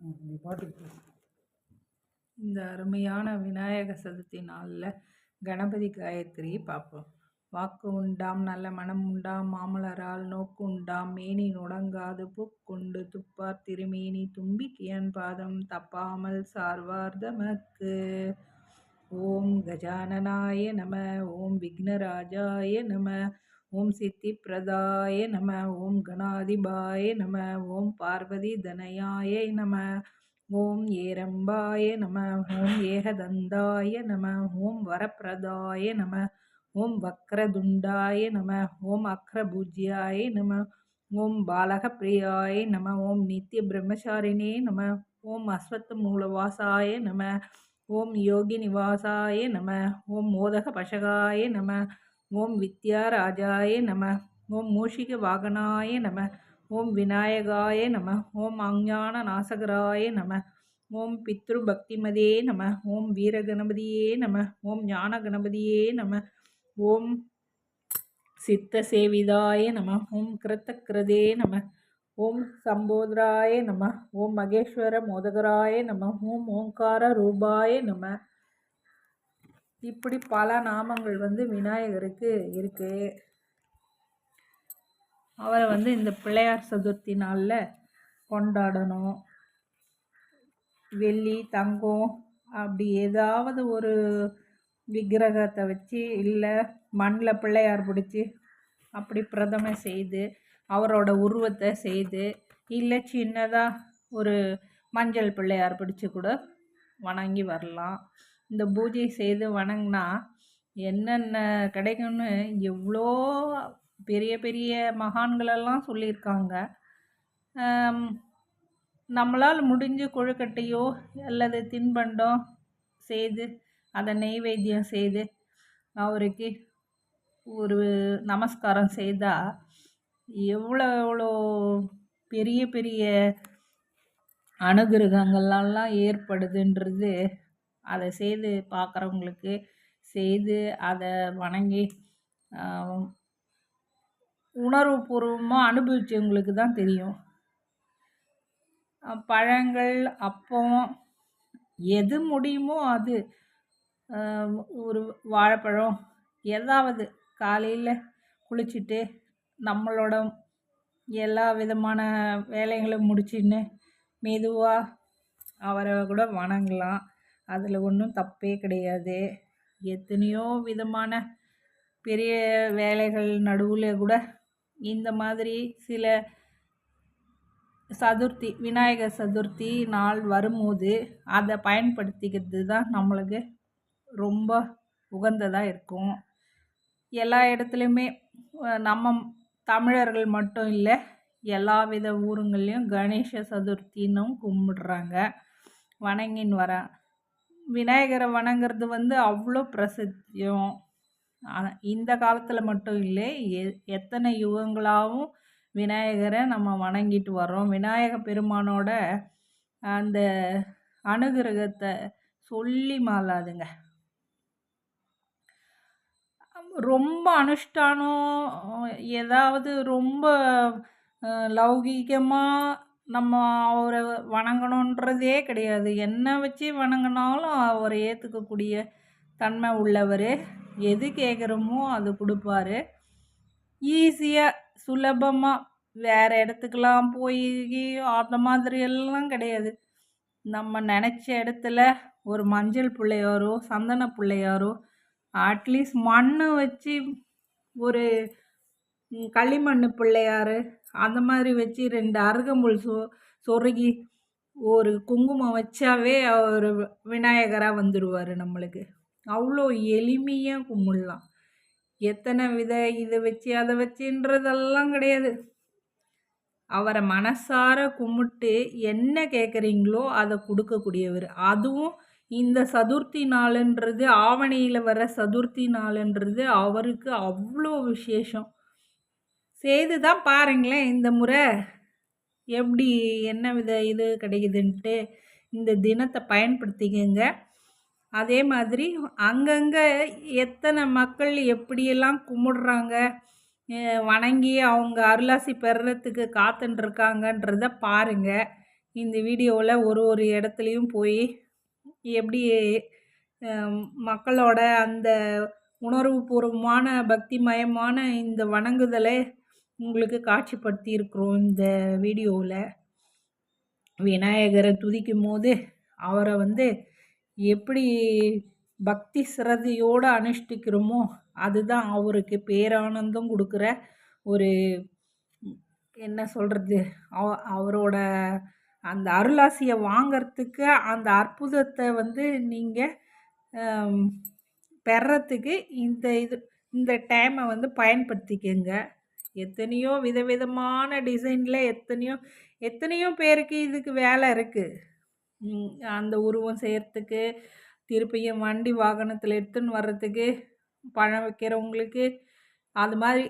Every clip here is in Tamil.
நீ பாட்டுக்கு இந்த அருமையான விநாயக சதுர்த்தி நாளில் கணபதி காயத்ரி பார்ப்போம் வாக்கு உண்டாம் நல்ல மனம் உண்டாம் மாமலரால் நோக்கு உண்டாம் மேனி நுடங்காது பூக்கொண்டு துப்பார் திருமேனி தும்பிக்கியன் பாதம் தப்பாமல் சார்வார் தமக்கு. ஓம் கஜானனாய நம ஓம் விக்னராஜாய நம ஓம் சித்தி பிரதாய நம ஓம் கணாதிபாய நம ஓம் பார்வதி தனயாய நம ஓம் ஏரம்பாய நம ஓம் ஏகதந்தாய நம ஓம் வரப்பிரதாய நம ஓம் வக்ரதுண்டாய நம ஓம் அக்ரபூஜ்யாய நம ஓம் பாலகப்பிரியாய நம ஓம் நித்திய பிரம்மச்சாரிணே நம ஓம் அஸ்வத்த மூலவாசாய நம ஓம் யோகி நிவாசாய நம ஓம் மோதக பசகாய நம ஓம் வித்யாராஜாய நம ஓம் மூஷிக வாகனாய நம ஓம் விநாயகாய நம ஓம் அஞ்ஞான நாசகராய நம ஓம் பித்ரு பக்திமதே நம ஓம் வீரகணபதியே நம ஓம் ஞான கணபதியே நம ஓம் சித்த சேவிதாய நம ஓம் கிருத்தக்கிருதே நம ஓம் சம்போதராய நம ஓம் மகேஸ்வர மோதகராய நம ஓம் ஓங்கார ரூபாய நம இப்படி பல நாமங்கள் வந்து விநாயகருக்கு இருக்குது அவரை வந்து இந்த பிள்ளையார் சதுர்த்தி நாளில் கொண்டாடணும். வெள்ளி தங்கம் அப்படி ஏதாவது ஒரு விக்கிரகத்தை வச்சு இல்லை மண்ணில் பிள்ளையார் பிடிச்சி அப்படி பிரதமை செய்து அவரோட உருவத்தை செய்து இல்லை சின்னதாக ஒரு மஞ்சள் பிள்ளையார் பிடிச்சி கூட வணங்கி வரலாம். இந்த பூஜை செய்து வணங்கினா என்னென்ன கிடைக்கும்னு எவ்வளோ பெரிய பெரிய மகான்களெல்லாம் சொல்லியிருக்காங்க. நம்மளால் முடிஞ்ச கொழுக்கட்டையோ அல்லது தின்பண்டம் செய்து அதை நெய்வேத்தியம் செய்து அவருக்கு ஒரு நமஸ்காரம் செய்தால் எவ்வளோ எவ்வளோ பெரிய பெரிய அனுகிரகங்கள்லாம் ஏற்படுதுன்றது அதை செய்து பார்க்குறவங்களுக்கு செய்து அதை வணங்கி உணர்வுபூர்வமாக அனுபவித்தவங்களுக்கு தான் தெரியும். பழங்கள் அப்பம் எது முடியுமோ அது ஒரு வாழைப்பழம் ஏதாவது காலையில் குளிச்சுட்டு நம்மளோட எல்லா விதமான வேலைகளும் முடிச்சுன்னு மெதுவாக அவரை கூட வணங்கலாம். அதில் ஒன்றும் தப்பே கிடையாது. எத்தனையோ விதமான பெரிய வேலைகள் நடுவில் கூட இந்த மாதிரி சில சதுர்த்தி விநாயகர் சதுர்த்தி நாள் வரும்போது அதை பயன்படுத்திக்கிறது தான் நம்மளுக்கு ரொம்ப உகந்ததாக இருக்கும். எல்லா இடத்துலையுமே நம்ம தமிழர்கள் மட்டும் இல்லை எல்லா வித ஊருங்கள்லேயும் கணேச சதுர்த்தின்னும் கும்பிடுறாங்க. வணங்கின்னு வரேன் விநாயகரை வணங்குறது வந்து அவ்வளோ பிரசித்தியம். இந்த காலத்தில் மட்டும் இல்லை எ எத்தனை யுகங்களாகவும் விநாயகரை நம்ம வணங்கிட்டு வரோம் விநாயக பெருமானோட அந்த அனுகிரகத்தை சொல்லி மாலாதுங்க ரொம்ப அனுஷ்டானம் ஏதாவது ரொம்ப லௌகீகமாக நம்ம அவரை வணங்கணுன்றதே கிடையாது. என்ன வச்சு வணங்கினாலும் அவரை ஏற்றுக்கக்கூடிய தன்மை உள்ளவர். எது கேட்குறோமோ அது கொடுப்பாரு. ஈஸியாக சுலபமாக வேறு இடத்துக்கெல்லாம் போய் அந்த மாதிரி எல்லாம் கிடையாது. நம்ம நினச்ச இடத்துல ஒரு மஞ்சள் பிள்ளையாரோ சந்தன பிள்ளையாரோ அட்லீஸ்ட் மண்ணை வச்சு ஒரு களிமண் பிள்ளையார் அந்த மாதிரி வச்சு ரெண்டு அருகம்புல் சொ சொருகி ஒரு குங்குமம் வச்சாவே அவர் விநாயகராக வந்துடுவார் நம்மளுக்கு. அவ்வளோ எளிமையாக கும்பிடலாம். எத்தனை வித இதை வச்சு அதை வச்சுன்றதெல்லாம் கிடையாது. அவரை மனசார கும்பிட்டு என்ன கேட்குறீங்களோ அதை கொடுக்கக்கூடியவர். அதுவும் இந்த சதுர்த்தி நாளுன்றது ஆவணியில் வர சதுர்த்தி நாளுன்றது அவருக்கு அவ்வளோ விசேஷம். செய்து தான் பாருங்களேன் இந்த முறை. எப்படி என்ன வித இது கிடைக்குதுன்ட்டு இந்த தினத்தை பயன்படுத்திக்கங்க. அதே மாதிரி அங்கங்கே எத்தனை மக்கள் எப்படியெல்லாம் கும்பிடுறாங்க வணங்கி அவங்க அருளாசி பெறத்துக்கு காத்துட்டுருக்காங்கன்றத பாருங்கள் இந்த வீடியோவில் ஒரு ஒரு இடத்துலையும் போய் எப்படி மக்களோட அந்த உணர்வுபூர்வமான பக்திமயமான இந்த வணங்குதலை உங்களுக்கு காட்சிப்படுத்தி இருக்கிறோம் இந்த வீடியோவில். விநாயகரை துதிக்கும் போது அவரை வந்து எப்படி பக்தி சிரதையோடு அனுஷ்டிக்கிறோமோ அதுதான் அவருக்கு பேரானந்தம் கொடுக்குற ஒரு என்ன சொல்கிறது அவ அவரோட அந்த அருளாசியை வாங்கிறதுக்கு அந்த அற்புதத்தை வந்து நீங்கள் பெறத்துக்கு இந்த இது இந்த டைமை வந்து பயன்படுத்திக்கங்க. எத்தனையோ விதவிதமான டிசைனில் எத்தனையோ எத்தனையோ பேருக்கு இதுக்கு வேலை இருக்குது அந்த உருவம் செய்கிறதுக்கு திருப்பியும் வண்டி வாகனத்தில் எடுத்துன்னு வர்றதுக்கு பழம் வைக்கிறவங்களுக்கு அது மாதிரி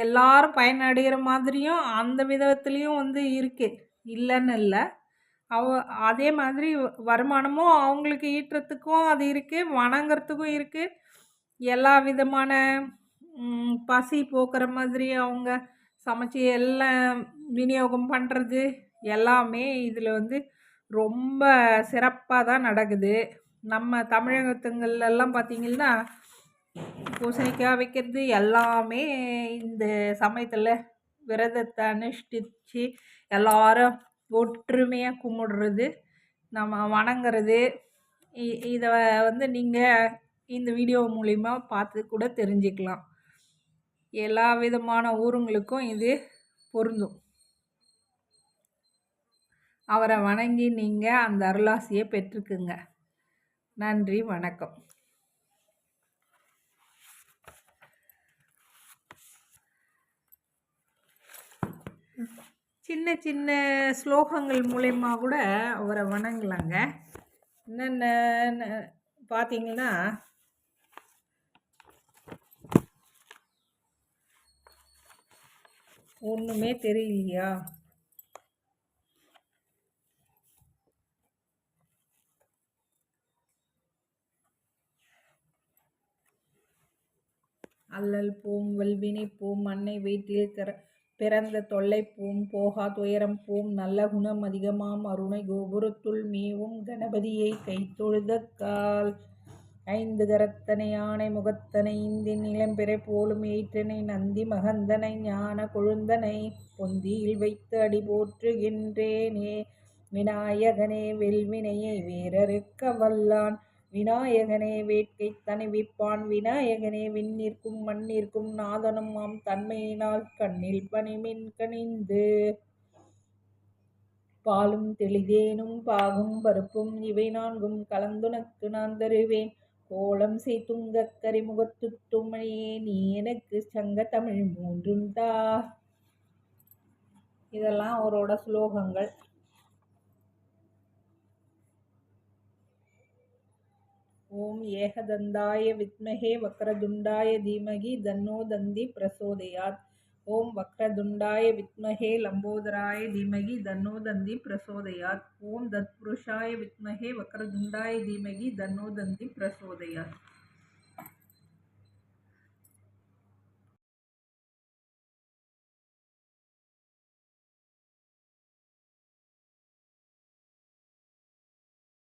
எல்லாரும் பயனடைகிற மாதிரியும் அந்த விதத்துலேயும் வந்து இருக்குது இல்லைன்னு இல்லை. அவ அதே மாதிரி வருமானமும் அவங்களுக்கு ஈட்டுறதுக்கும் அது இருக்குது வணங்குறதுக்கும் இருக்குது எல்லா விதமான பசி போக்குற மாதிரி அவங்க சமைச்சி எல்லாம் விநியோகம் பண்ணுறது எல்லாமே இதில் வந்து ரொம்ப சிறப்பாக தான் நடக்குது. நம்ம தமிழகத்துங்கள்லாம் பார்த்திங்கன்னா பூசணிக்காய் வைக்கிறது எல்லாமே இந்த சமயத்தில் விரதத்தை அனுஷ்டித்து எல்லாரும் ஒற்றுமையாக கும்பிடுறது நம்ம வணங்குறது. இதை வந்து நீங்கள் இந்த வீடியோ மூலிமா பார்த்து கூட தெரிஞ்சுக்கலாம். எல்லா விதமான ஊருங்களுக்கும் இது பொருந்தும். அவரை வணங்கி நீங்கள் அந்த அருளாசியை பெற்றுக்குங்க. நன்றி வணக்கம். சின்ன சின்ன ஸ்லோகங்கள் மூலயமா கூட அவரை வணங்கலாங்க. என்னென்ன பார்த்தீங்கன்னா ஒன்றுமே தெரியலையா? அல்லல் போம் வல்வினை போம் அன்னை வீட்டில் திற பிறந்த தொல்லை போம் போகா துயரம் போம் நல்ல குணம் அதிகமாம் அருணை கோபுரத்துள் மேவும் கணபதியை கைத்தொழுத கால். ஐந்து கரத்தனை யானை முகத்தனை இந்தின் இளம்பிறை போலும் ஏற்றனை நந்தி மகந்தனை ஞான கொழுந்தனை பொந்தியில் வைத்து அடி போற்றுகின்றேனே. விநாயகனே வெல்வினையை வீரருக்க வல்லான். விநாயகனே வேட்கை தணிவிப்பான். விநாயகனே விண்ணிற்கும் மண்ணிற்கும் நாதனும் ஆம் தன்மையினால் கண்ணில் பனிமின் கனிந்து. பாலும் தெளிதேனும் பாகும் பருப்பும் இவை நான்கும் கலந்துனக்கு நான் தருவேன். கோலம் செய் துங்க கரிமுகத்து துமையே நீ எனக்கு சங்க தமிழ் மூன்றும் தா. இதெல்லாம் அவரோட ஸ்லோகங்கள். ஓம் ஏகதந்தாய வித்மஹே வக்ரதுண்டாய தீமகி தன்னோ தந்தி பிரசோதயாத். ஓம் வக்ரதுண்டாய வித்மஹே லம்போதராய தீமகி தன்னோ தந்தி பிரசோதயாத். ஓம் தத்புருஷாய வித்மஹே வக்ரதுண்டாய தீமகி தன்னோ தந்தி பிரசோதயாத்.